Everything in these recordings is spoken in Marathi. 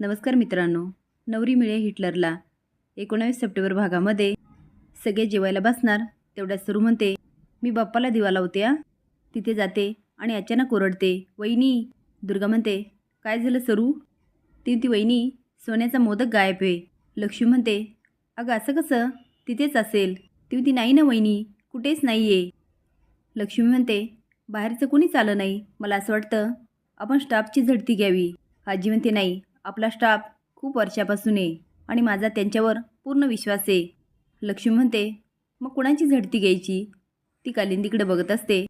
नमस्कार मित्रांनो. नवरी मिळे हिटलरला. एकोणावीस सप्टेंबर भागामध्ये सगळे जेवायला बसणार तेवढ्यात सरू म्हणते मी बाप्पाला दिवा लावते आ तिथे जाते आणि अचानक ओरडते वहिनी दुर्गा म्हणते काय झालं सरू? ती ती वहिनी सोन्याचा मोदक गायब आहे. लक्ष्मी म्हणते अगं असं कसं? तिथेच असेल. ती ती नाही ना वहिनी कुठेच नाही आहे लक्ष्मी म्हणते बाहेरचं कोणीच आलं नाही मला असं वाटतं आपण स्टाफची झडती घ्यावी. आजी म्हणते नाही आपला स्टाफ खूप वर्षापासून आहे आणि माझा त्यांच्यावर पूर्ण विश्वास आहे. लक्ष्मी म्हणते मग कुणाची झडती घ्यायची? ती कालिंदीकडे बघत असते.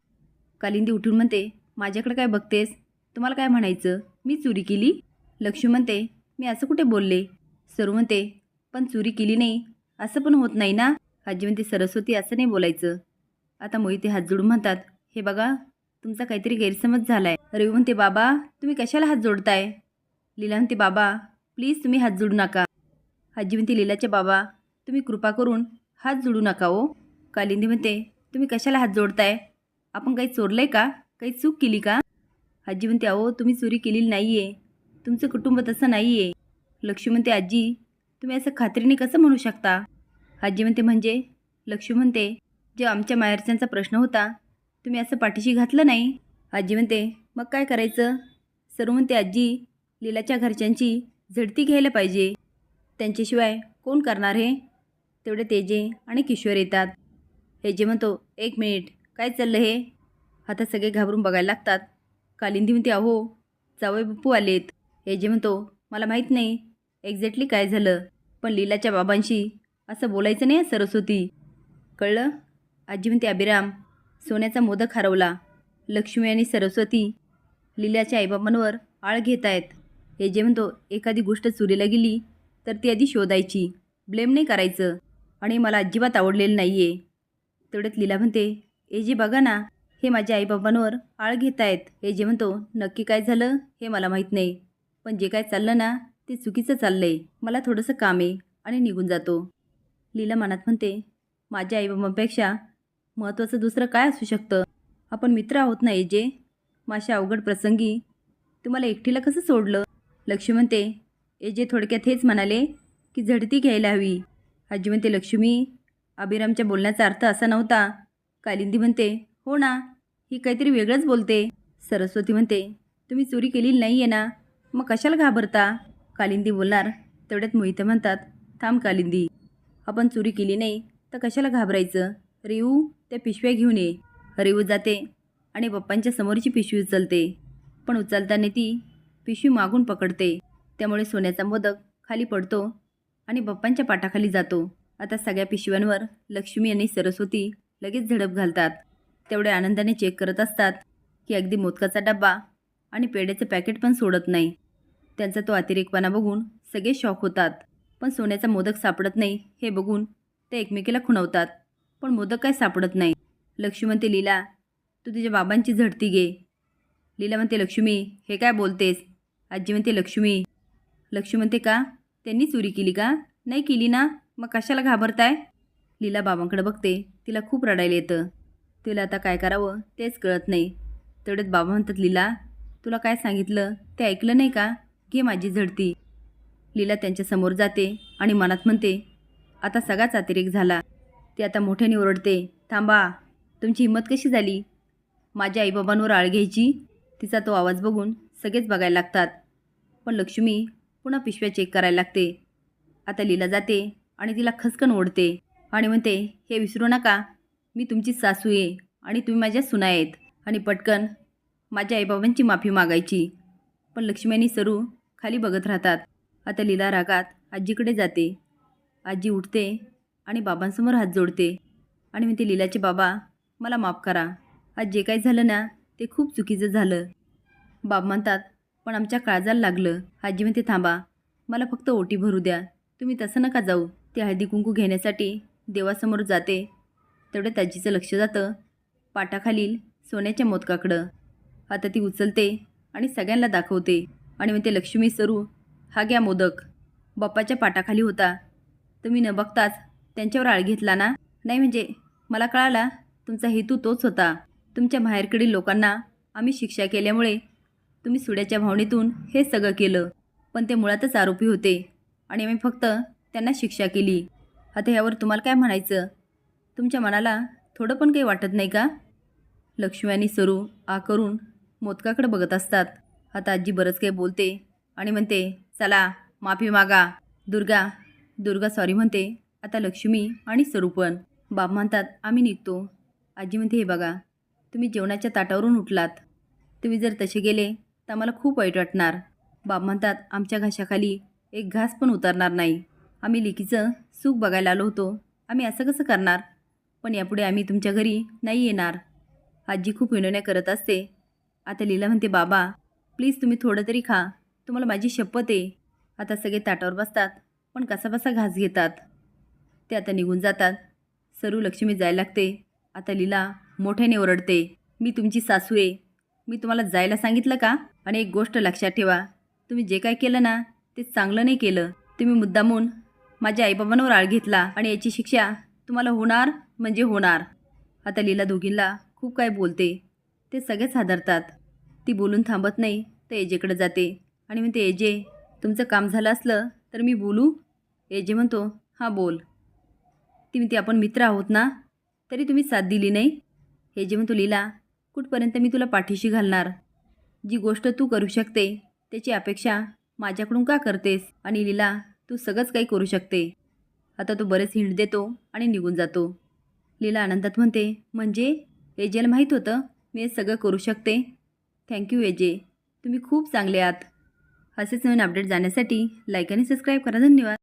कालिंदी उठून म्हणते माझ्याकडे काय बघतेस? तुम्हाला काय म्हणायचं? मी चोरी केली? लक्ष्मी म्हणते मी असं कुठे बोलले? सरू म्हणते पण चोरी केली नाही. असं पण होत नाही ना? आजी म्हणते सरस्वती असं नाही बोलायचं. आता मोहिते हात जोडून म्हणतात हे बघा तुमचा काहीतरी गैरसमज झाला आहे रवी म्हणते बाबा तुम्ही कशाला हात जोडताय? लीला म्हणते बाबा प्लीज तुम्ही हात जोडू नका. आजी म्हणते लीलाच्या बाबा तुम्ही कृपा करून हात जोडू नका ओ कालिंदी म्हणते तुम्ही कशाला हात जोडताय? आपण काही चोरलं आहे का? काही चूक केली का? आजी म्हणते अहो तुम्ही चोरी केलेली नाही आहे तुमचं कुटुंब तसं नाही आहे लक्ष्मी म्हणते आजी तुम्ही असं खात्रीने कसं म्हणू शकता? आजी म्हणते म्हणजे लक्ष्मी म्हणते जे आमच्या माहेरच्यांचा प्रश्न होता तुम्ही असं पाठीशी घातलं नाही? आजी म्हणते मग काय करायचं? सर्व म्हणते आजी लीलाच्या घरच्यांची झडती घ्यायला पाहिजे. त्यांच्याशिवाय कोण करणार हे? तेवढे तेजे आणि किशोर येतात. हे जे म्हणतो एक मिनिट काय चाललं हे? आता सगळे घाबरून बघायला लागतात. कालिंदी म्हणते अहो जावई बापू आलेत. हे जे म्हणतो मला माहीत नाही एक्झॅक्टली काय झालं? पण लीलाच्या बाबांशी असं बोलायचं नाही सरस्वती. कळलं? आजी म्हणते अभिराम सोन्याचा मोदक हरवला. लक्ष्मी आणि सरस्वती लीलाच्या आईबाबांवर आळ घेत आहेत हे जे म्हणतो एखादी गोष्ट चुरीला गेली तर ती आधी शोधायची. ब्लेम नाही करायचं. आणि मला अजिबात आवडलेलं नाही आहे तेवढ्यात लीला म्हणते हे जे बघा ना हे माझ्या आईबाबांवर आळ घेत आहेत हे जे म्हणतो नक्की काय झालं हे मला माहीत नाही. पण जे काय चाललं ना ते चुकीचं चाललं आहे मला थोडंसं काम आहे आणि निघून जातो. लीला मनात म्हणते माझ्या आईबाबांपेक्षा महत्त्वाचं दुसरं काय असू शकतं? आपण मित्र आहोत ना जे? माझ्या अवघड प्रसंगी तुम्हाला एकटीला कसं सोडलं? लक्ष्मी म्हणते एजे थोडक्यात हेच म्हणाले की झडती घ्यायला हवी. आजी म्हणते लक्ष्मी अभिरामच्या बोलण्याचा अर्थ असा नव्हता. कालिंदी म्हणते हो ना ही काहीतरी वेगळंच बोलते. सरस्वती म्हणते तुम्ही चोरी केलेली नाही आहे ना मग कशाला घाबरता? कालिंदी बोलणार तेवढ्यात मोहित म्हणतात थांब कालिंदी आपण चोरी केली नाही तर कशाला घाबरायचं? रेऊ त्या पिशव्या घेऊन ये. रेऊ जाते आणि पप्पांच्या समोरची पिशवी उचलते. पण उचलताना ती पिशवी मागून पकडते. त्यामुळे सोन्याचा मोदक खाली पडतो आणि बाप्पांच्या पाटाखाली जातो. आता सगळ्या पिशव्यांवर लक्ष्मी आणि सरस्वती लगेच झडप घालतात. तेवढ्या आनंदाने चेक करत असतात की अगदी मोदकाचा डब्बा आणि पेढ्याचं पॅकेट पण सोडत नाही. त्यांचा तो अतिरेकपणा बघून सगळे शॉक होतात. पण सोन्याचा मोदक सापडत नाही हे बघून ते एकमेकीला खुणवतात. पण मोदक काय सापडत नाही? लक्ष्मी म्हणते लीला तू तुझ्या बाबांची झडती घे. लीला म्हणते लक्ष्मी हे काय बोलतेस? आजी म्हणते लक्ष्मी लक्ष्मी म्हणते का? त्यांनी चोरी केली का? नाही केली ना? मग कशाला घाबरताय? लीला बाबांकडे बघते. तिला खूप रडायला येतं. तिला आता काय करावं तेच कळत नाही. तेवढ्यात बाबा म्हणतात लीला तुला काय सांगितलं? ते ऐकलं नाही का? घे माझी झडती. लीला त्यांच्यासमोर जाते आणि मनात म्हणते आता सगळाच अतिरेक झाला. ती आता मोठ्याने ओरडते थांबा तुमची हिंमत कशी झाली? माझ्या आईबाबांवर आळ घ्यायची? तिचा तो आवाज बघून सगळेच बघायला लागतात. पण लक्ष्मी पुन्हा पिशव्या चेक करायला लागते. आता लीला जाते आणि तिला खसकन ओढते आणि म्हणते हे विसरू नका. मी तुमची सासू आहे आणि तुम्ही माझ्या सुना आहेत. आणि पटकन माझ्या आईबाबांची माफी मागायची. पण लक्ष्मी आणि सरू खाली बघत राहतात. आता लीला रागात आजीकडे जाते. आजी उठते आणि बाबांसमोर हात जोडते आणि म्हणते लीलाचे बाबा मला माफ करा. आज जे काही झालं ना ते खूप चुकीचं झालं. बाब म्हणतात पण आमच्या काळजाला लागलं. आजी म्हणते थांबा. मला फक्त ओटी भरू द्या. तुम्ही तसं नका जाऊ. ते हळदी कुंकू घेण्यासाठी देवासमोर जाते. तेवढ्यात आजीचं लक्ष जातं. पाटाखालील सोन्याच्या मोदकाकडं. आता ती उचलते आणि सगळ्यांना दाखवते. आणि म्हणते लक्ष्मी सरू हा घ्या मोदक. बाप्पाच्या पाटाखाली होता. तुम्ही न बघताच त्यांच्यावर आळ घेतला ना? नाही म्हणजे मला कळाला. तुमचा हेतू तोच होता. तुमच्या बाहेरकडील लोकांना आम्ही शिक्षा केल्यामुळे तुम्ही सुड्याच्या भावनेतून हे सगळं केलं. पण ते मुळातच आरोपी होते. आणि आम्ही फक्त त्यांना शिक्षा केली. आता ह्यावर तुम्हाला काय म्हणायचं? तुमच्या मनाला थोडं पण काही वाटत नाही का? लक्ष्मी आणि सरू आ करून मोदकाकडे बघत असतात. आता आजी बरंच काही बोलते आणि म्हणते चला माफी मागा. दुर्गा दुर्गा सॉरी म्हणते. आता लक्ष्मी आणि सरू पण. बाप म्हणतात आम्ही निघतो. आजी म्हणते हे बघा तुम्ही जेवणाच्या ताटावरून उठलात. तुम्ही जर तसे गेले तर आम्हाला खूप वाईट वाटणार. बाप म्हणतात आमच्या घशाखाली एक घास पण उतरणार नाही. आम्ही लेकीचं सुख बघायला आलो होतो. आम्ही असं कसं करणार? पण यापुढे आम्ही तुमच्या घरी नाही येणार. आजी खूप विनवण्या करत असते. आता लीला म्हणते बाबा प्लीज तुम्ही थोडं तरी खा. तुम्हाला माझी शपथ आहे. आता सगळे ताटावर बसतात पण कसा कसा घास घेतात. ते आता निघून जातात. सरू लक्ष्मी जायला लागते. आता लीला मोठ्याने ओरडते मी तुमची सासू आहे. मी तुम्हाला जायला सांगितलं का? आणि एक गोष्ट लक्षात ठेवा. तुम्ही जे काय केलं ना ते चांगलं नाही केलं. तुम्ही मुद्दामून माझ्या आईबाबांवर आळ घेतला आणि याची शिक्षा तुम्हाला होणार म्हणजे होणार. आता लीला दोघींना खूप काय बोलते. ते सगळेच हादरतात. ती बोलून थांबत नाही तर एजेकडे जाते. आणि म्हणते एजे तुमचं काम झालं असलं तर मी बोलू? एजे म्हणतो हां बोल. ती म्हणते आपण मित्र आहोत ना? तरी तुम्ही साथ दिली नाही? एजे म्हणतो लीला कुठपर्यंत मी तुला पाठीशी घालणार? जी गोष्ट तू करू शकते त्याची अपेक्षा माझ्याकडून का करतेस? आणि लीला तू सगळंच काही करू शकते. आता तो बरेच हिंट देतो आणि निघून जातो. लीला आनंदात म्हणते म्हणजे? एजेला माहीत होतं? मी हे सगळं करू शकते? Thank you AJ. तुम्ही खूप चांगले आहात. असेच नवीन अपडेट जाण्यासाठी लाईक आणि सबस्क्राईब करा. धन्यवाद.